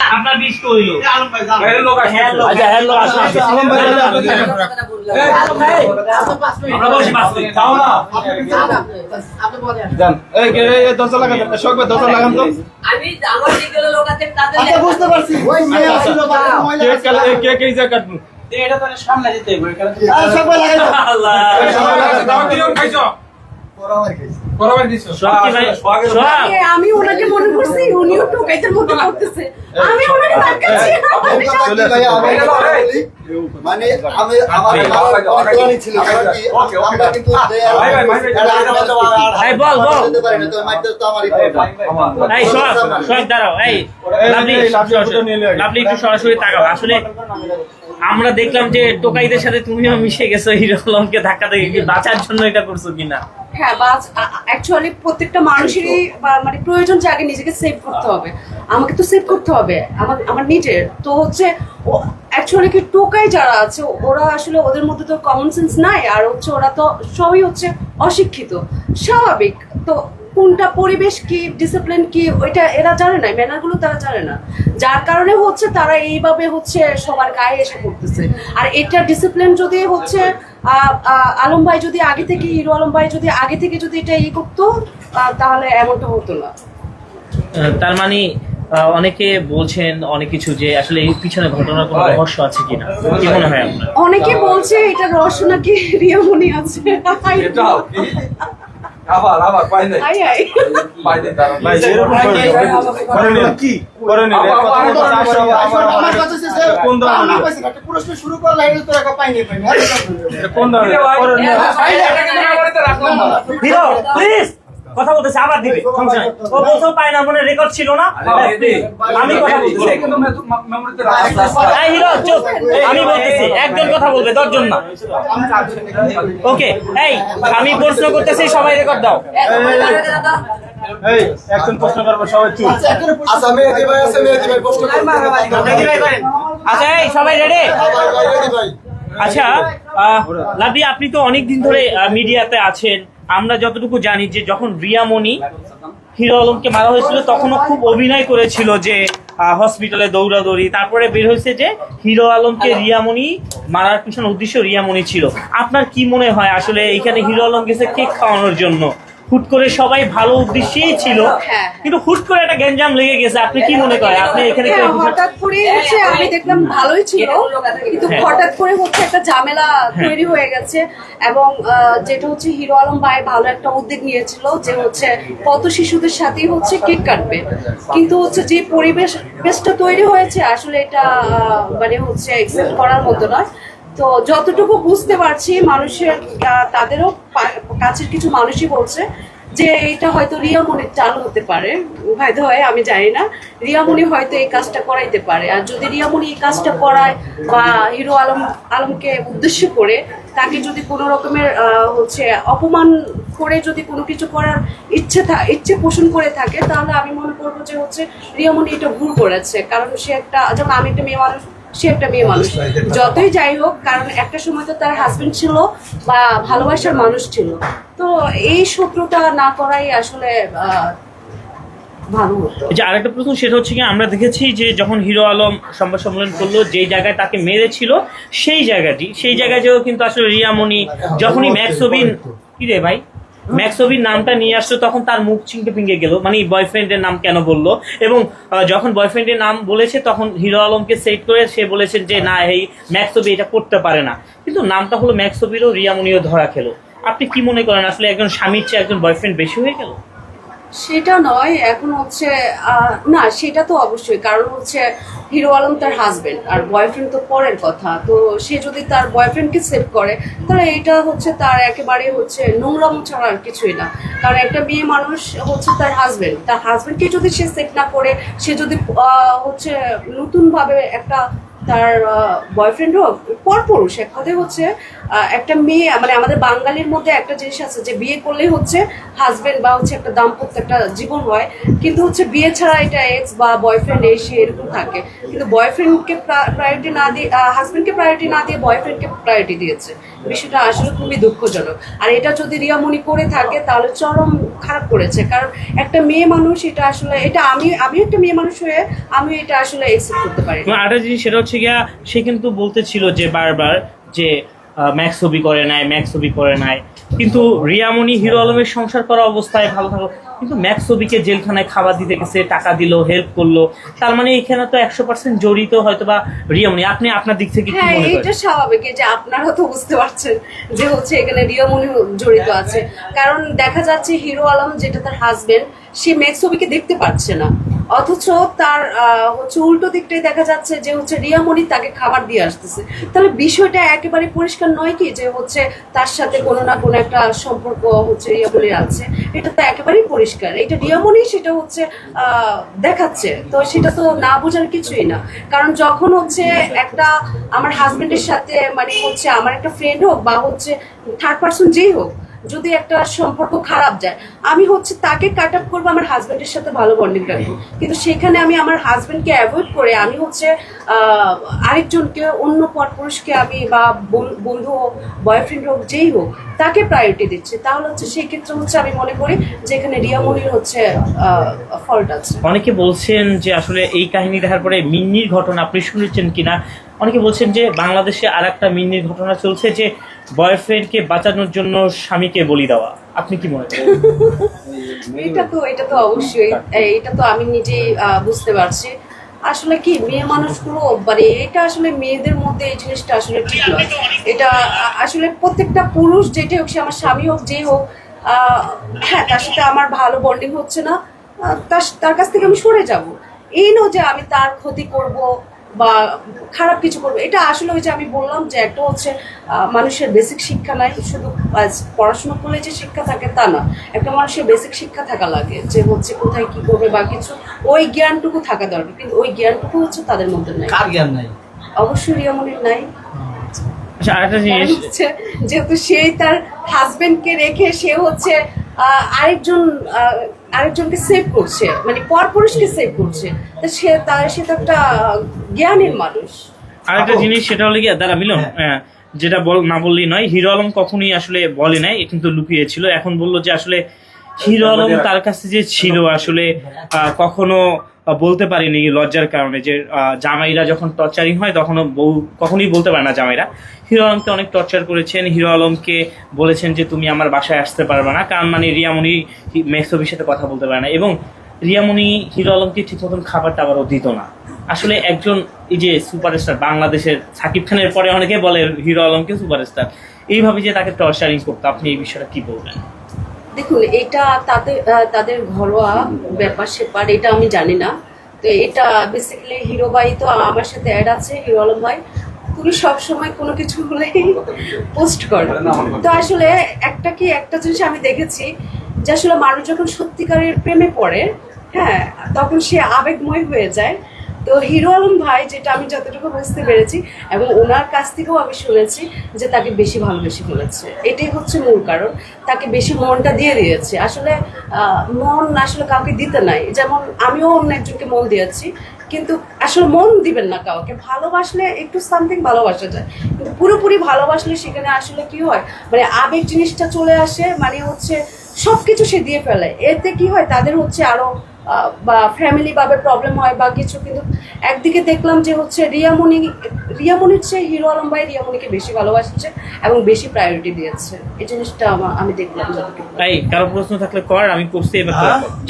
আপনার বিষ কইলো এর লোক আসছে। আচ্ছা হ্যালো আসুন আসুন। আলম ভাই, আমরা বসে বাস করি খাও না। যান। এই, এই, এই, দরজা লাগান শোক ভাই, দরজা লাগান তো। আমি আমার যেগুলো লোক আছে আচ্ছা বুঝতে পারছি ওই মেয়ে আচ্ছা, বা মহিলা কে ছিল। কাল- এই, কে কে এই জায়গা কাটবো? আর সবাই লাগাই দাও। আল্লাহ। দাও, কিরম খাইছো? আমি ওনাকে মনে করছি উনিও টোকাইতের মতো করতেছে আমি ওনাকে তাকাচ্ছি চলে ভাই, আমি একটা কথা বলি। মানে আমি আমার ছিল কিন্তু ভাই, বল, বল। তো তো আমারই এই সব সব দাঁড়াও এই লাভলি লাভলি, একটু সরাসরি তাকাও আসলে আমরা দেখলাম যে টোকাইদের সাথে তুমিও মিশে গেছো হিরো আলমকে ধাক্কা থেকে কি বাঁচার জন্য এটা করছ কিনা হ্যাঁ বা অ্যাকচুয়ালি প্রত্যেকটা মানুষেরই মানে প্রয়োজন যে আগে নিজেকে সেভ করতে হবে। আমাকে তো সেভ করতে হবে। আমার আমার নিজের। তো হচ্ছে অ্যাকচুয়ালি কি টোকাই যারা আছে ওরা আসলে ওদের মধ্যে তো কমন সেন্স নাই আর হচ্ছে ওরা তো সবই হচ্ছে অশিক্ষিত। স্বাভাবিক। তো কোনটা পরিবেশ কি ডিসিপ্লিন কি ওইটা এরা জানে না ম্যানারগুলো তারা জানে না। যার কারণে হচ্ছে তারা এইভাবে হচ্ছে সবার গায়ে এসে পড়তেছে। আর এটা ডিসিপ্লিন যদি হচ্ছে আলম ভাই যদি আগে থেকে হিরো আলম ভাই যদি আগে থেকে যদি এটা ই করতো আহ, তাহলে এমনটা হতো না। আহ, তার মানে আহ, অনেকে বলছেন অনেক কিছু যে আসলে এই পিছনে ঘটনার কোনো রহস্য আছে কিনা। কি মনে হয় আপনার? অনেকে বলছে এটা রহস্য নাকি রিয়ামনি আছে? আবার, আবার, পাই নাই। আই আই পাই নাই, না এরকম করে দিও। করে নিন। করে নিন। আমার। কথা হচ্ছে কোন কইছি, একটা প্রশ্ন শুরু করলে এটা তো রাখা বলব। এটা কোন ধরনের? কিরে নিন। প্লিজ কথা বলতেছে আবার দিবে সমস্যা নাই। ও বলতেও পায় না মনে রেকর্ড ছিল না। আমি কথা। এই হিরো চুপ। আমি বলতেছি একজন কথা বলবে দশজন না। ওকে এই আমি প্রশ্ন করতেছি সবাই রেকর্ড দাও। এই, একজন প্রশ্ন করব, সবাই চুপ। আচ্ছা মেহেদি ভাই আছে মেহেদি ভাই প্রশ্ন করুন। আচ্ছা এই সবাই রেডি ভাই ভাই মেহেদি ভাই। আচ্ছা আহ, আপনি তো অনেক দিন ধরে মিডিয়াতে আছেন। আমরা যতটুকু জানি যে যখন রিয়ামণি হিরো আলমকে মারা হয়েছিল তখনও খুব অভিনয় করেছিল যে হসপিটালে দৌড়াদৌড়ি তারপরে বের হয়েছে যে হিরো আলমকে রিয়ামণি মারার পিছনে উদ্দেশ্য রিয়ামণি ছিল। আপনার কি মনে হয় আসলে এখানে হিরো আলম গেছে কেক খাওয়ানোর জন্য? হুট করে সবাই ভালো উদ্দেশ্যেই ছিল। হ্যাঁ। কিন্তু হুট করে একটা গ্যাঞ্জাম লেগে গেছে। আপনি কি মনে করেন? আপনি এখানে হ্যাঁ, হঠাৎ করে হচ্ছে আমি দেখলাম ভালোই ছিল। কিন্তু হ্যাঁ। হঠাৎ করে হচ্ছে একটা ঝামেলা তৈরি হয়ে গেছে এবং আহ, যেটা হচ্ছে হিরো আলম ভাই ভালো একটা উদ্যোগ নিয়েছিল যে হচ্ছে কত শিশুদের সাথেই হচ্ছে কেক কাটবে। কিন্তু হচ্ছে যে পরিবেশ বেশটা তৈরি হয়েছে আসলে এটা মানে হচ্ছে একসেপ্ট করার মতো নয়। তো যতটুকু বুঝতে পারছি, মানুষের তাদেরও কাছের কিছু মানুষই বলছে যে এটা হয়তো রিয়ামনির চাল হতে পারে। ভাই হয় আমি জানি না রিয়ামনি হয়তো এই কাজটা করাইতে পারে। আর যদি রিয়ামনি এই কাজটা করায় বা হিরো আলম, আলমকে উদ্দেশ্য করে তাকে যদি কোনো রকমের হচ্ছে অপমান করে যদি কোনো কিছু করার ইচ্ছে ইচ্ছে পোষণ করে থাকে, তাহলে আমি মনে করব যে হচ্ছে রিয়ামনি এটা ভুল করেছে। কারণ সে একটা, যেমন আমি একটা মেয়ে মানুষ সে একটা মেয়ে মানুষ। যতই যাই হোক কারণ একটা সময় তো তার হাজবেন্ড ছিল বা ভালোবাসার মানুষ ছিল। তো এই শত্রুতা না করাই আসলে আহ, ভালো হতো। যে আরেকটা প্রশ্ন সেটা হচ্ছে কি আমরা দেখেছি যে যখন হিরো আলম সংবাদ সম্মেলন করল যেই জায়গায় তাকে মেরেছিল সেই জায়গাটি সেই জায়গায় যেও কিন্তু আসলে রিয়ামণি যখনই ম্যাক্সোবিন কি রে ভাই? ম্যাক্সোবিন নামটা নিয়ে আসলো তখন তার মুখ চিনকে পিঙ্গে গেল। মানে বয়ফ্রেন্ডের নাম কেন বলল? এবং যখন বয়ফ্রেন্ডের নাম বলেছে, তখন হিরো আলমকে সেট করে সে বলেছেন যে, না, এই ম্যাক্সোবি এটা করতে পারে না। কিন্তু নামটা হলো ম্যাক্সোবিরও রিয়ামণিও ধরা খেলো। আপনি কি মনে করেন, আসলে একজন স্বামীর চেয়ে একজন বয়ফ্রেন্ড বেশি হয়ে গেল? সেটা নয়, এখন হচ্ছে না, সেটা তো অবশ্যই। কারণ হচ্ছে হিরো আলম তার হাজবেন্ড আর বয়ফ্রেন্ড তো পরের কথা। তো সে যদি তার বয়ফ্রেন্ডকে সেভ করে, তাহলে এটা হচ্ছে তার একেবারে হচ্ছে নোংরাম ছাড়া আর কিছুই না। কারণ একটা মেয়ে মানুষ হচ্ছে তার হাজবেন্ড তার হাজবেন্ডকে যদি সে সেভ না করে, সে যদি হচ্ছে নতুনভাবে একটা তার বয়ফ্রেন্ড হোক পরপুরুষ এক কথায় হচ্ছে একটা মেয়ে মানে আমাদের বাঙালির মধ্যে একটা জিনিস আছে যে বিয়ে করলেই হচ্ছে হাজবেন্ড বা হচ্ছে একটা দাম্পত্য একটা জীবন হয়। কিন্তু হচ্ছে বিয়ে ছাড়া এটা এক্স বা বয়ফ্রেন্ড এসে এরকম থাকে। কিন্তু বয়ফ্রেন্ডকে প্রায়োরিটি না দিয়ে হাজবেন্ডকে প্রায়োরিটি না দিয়ে বয়ফ্রেন্ডকে প্রায়োরিটি দিয়েছে। বিষয়টা আসলে খুবই দুঃখজনক। আর এটা যদি রিয়ামণি করে থাকে, তাহলে চরম খারাপ করেছে। কারণ একটা মেয়ে মানুষ এটা আসলে, এটা আমি আমি একটা মেয়ে মানুষ হয়ে আমি এটা আসলে এক্সেপ্ট করতে পারি। আরেকটা জিনিস সেটা হচ্ছে গিয়া, সে কিন্তু বলতেছিল যে বারবার যে ম্যাক্স ছবি করে নাই ম্যাক্স ছবি করে নাই। কিন্তু রিয়ামণি হিরো আলমের সংসার করা অবস্থায় ভালো থাকল। কিন্তু ম্যাক্স ছবিকে জেলখানায় খাবার দিতে গেছে টাকা দিল হেল্প করল। তার মানে এখানে তো একশো পার্সেন্ট জড়িত হয়তো বা রিয়ামণি। আপনি আপনার দিক থেকে হ্যাঁ এটা স্বাভাবিক যে আপনারা তো বুঝতে পারছেন যে হচ্ছে এখানে রিয়ামণি জড়িত আছে। কারণ দেখা যাচ্ছে হিরো আলম যেটা তার হাজবেন্ড সে মেক্স ছবিকে দেখতে পাচ্ছে না। অথচ তার হচ্ছে উল্টো দিকটাই দেখা যাচ্ছে যে হচ্ছে রিয়ামণি তাকে খাবার দিয়ে আসতেছে। তাহলে বিষয়টা একেবারে পরিষ্কার নয় কি যে হচ্ছে তার সাথে কোনো না কোনো একটা সম্পর্ক হচ্ছে রিয়ামণির আছে? এটা তো একেবারেই পরিষ্কার। এটা রিয়ামণি সেটা হচ্ছে দেখাচ্ছে। তো সেটা তো না বোঝার কিছুই না। কারণ যখন হচ্ছে একটা আমার হাজবেন্ডের সাথে মানে হচ্ছে আমার একটা ফ্রেন্ড হোক বা হচ্ছে থার্ড পার্সন যেই হোক যদি একটা সম্পর্ক খারাপ যায়, আমি হচ্ছে তাকে কাট আপ করব আমার হাজবেন্ডের সাথে ভালো বন্ডিং রাখব। কিন্তু সেখানে আমি আমার হাজবেন্ডকে অ্যাভয়েড করে আমি হচ্ছে আরেকজনকে, অন্য পরপুরুষকে আমি বা বন- বন্ধু হোক বয়ফ্রেন্ড হোক, যেই হোক, তাকে প্রায়োরিটি দিচ্ছি। তাহলে হচ্ছে সেই ক্ষেত্রে হচ্ছে আমি মনে করি যে এখানে রিয়ামনির হচ্ছে ফল্ট আছে। অনেকে বলছেন যে আসলে এই কাহিনী দেখার পরে মিন্নির ঘটনা আপনি শুনেছেন কিনা? অনেকে বলছেন যে বাংলাদেশে আর একটা মিন্নির ঘটনা চলছে যে বয়ফ্রেন্ডকে বাঁচানোর জন্য স্বামীকে বলি দেওয়া। আপনি কি মনে করেন? এটা তো এটা তো অবশ্যই। এটা তো আমি নিজেই বুঝতে পারছি। আসলে কি, মেয়ে মানুষগুলো মানে এটা আসলে মেয়েদের মধ্যে এই জিনিসটা আসলে ঠিক নয়। এটা আসলে প্রত্যেকটা পুরুষ যেটাই হোক, সে আমার স্বামী হোক যেই হোক হ্যাঁ তার সাথে আমার ভালো বন্ডিং হচ্ছে না। তার তার কাছ থেকে আমি সরে যাব। এই নয় যে আমি তার ক্ষতি করব। বা খারাপ কিছু করবে। এটা আসলে ওই যে আমি বললাম যে একটা হচ্ছে আহ, মানুষের বেসিক শিক্ষা নাই শুধু পড়াশোনা করলে যে শিক্ষা থাকে তা না একটা মানুষের বেসিক শিক্ষা থাকা লাগে যে হচ্ছে কোথায় কি করবে বা কিছু। ওই জ্ঞানটুকু থাকা দরকার কিন্তু ওই জ্ঞানটুকু হচ্ছে তাদের মধ্যে নাই। কার জ্ঞান নাই? অবশ্যই রিয়ামনির নাই। আচ্ছা যেহেতু সেই তার হাজবেন্ডকে রেখে সে হচ্ছে আহ, আরেকজন আহ, আরেকজনকে সেভ করছে মানে পরপুরুষকে সেভ করছে। তা সে তার সে তো একটা জ্ঞানের মানুষ। আরেকটা জিনিস সেটা হলো গিয়া দাঁড়া মিলন হ্যাঁ, যেটা বল না বললেই নয় হিরো আলম কখনোই আসলে বলে নাই কিন্তু লুকিয়েছিল। এখন বলল যে আসলে হিরো আলম তার কাছে যে ছিল আসলে আহ, কখনো বলতে পারেনি লজ্জার কারণে যে জামাইরা যখন টর্চারিং হয় তখন বউ কখনোই বলতে পারে না জামাইরা। হিরো আলমকে অনেক টর্চার করেছেন। হিরো আলমকে বলেছেন যে, তুমি আমার বাসায় আসতে পারবে না। কারণ মানে রিয়ামণি মেক্সবির সাথে কথা বলতে পারে না। এবং রিয়ামণি হিরো আলমকে ঠিক মতন খাবার টাবারও দিত না। আসলে একজন এই যে সুপারস্টার বাংলাদেশের সাকিব খানের পরে অনেকে বলে হিরো আলমকে সুপারস্টার এইভাবে যে তাকে টর্চারিং করতো, আপনি এই বিষয়টা কি বলবেন? দেখুন, এটা তাদের তাদের ঘরোয়া ব্যাপার সেপার, এটা আমি জানি না। তো এটা বেসিক্যালি হিরো ভাই তো আমার সাথে অ্যাড আছে, হিরো আলম ভাই। তুমি সবসময় কোনো কিছু হলেই পোস্ট করো। তো আসলে একটা কি একটা জিনিস আমি দেখেছি, যে আসলে মানুষ যখন সত্যিকারের প্রেমে পড়ে হ্যাঁ তখন সে আবেগময় হয়ে যায়। তো হিরো আলম ভাই যেটা আমি যতটুকু বুঝতে পেরেছি এবং ওনার কাছ থেকেও আমি শুনেছি যে তাকে বেশি ভালোবেসে ফেলেছে। এটাই হচ্ছে মূল কারণ। তাকে বেশি মনটা দিয়ে দিয়েছে। আসলে মন আসলে কাউকে দিতে নাই। যেমন আমিও অন্য একজনকে মন দিয়েছি কিন্তু আসলে মন দিবেন না কাউকে। ভালোবাসলে একটু সামথিং ভালোবাসা যায়। কিন্তু পুরোপুরি ভালোবাসলে সেখানে আসলে কি হয়? মানে আবেগ জিনিসটা চলে আসে মানে হচ্ছে সবকিছু সে দিয়ে ফেলে। এতে কি হয়? তাদের হচ্ছে আরও আহ, বা ফ্যামিলি ভাবে প্রবলেম হয় বা কিছু, কিন্তু একদিকে দেখলাম যে হচ্ছে রিয়ামণি, রিয়ামণির চেয়ে হিরো আলম ভাই রিয়ামণিকে বেশি ভালোবাসছে এবং বেশি প্রায়োরিটি দিয়েছে এই জিনিসটা আমি দেখলাম তাই কারও প্রশ্ন থাকলে কর, আমি করছি।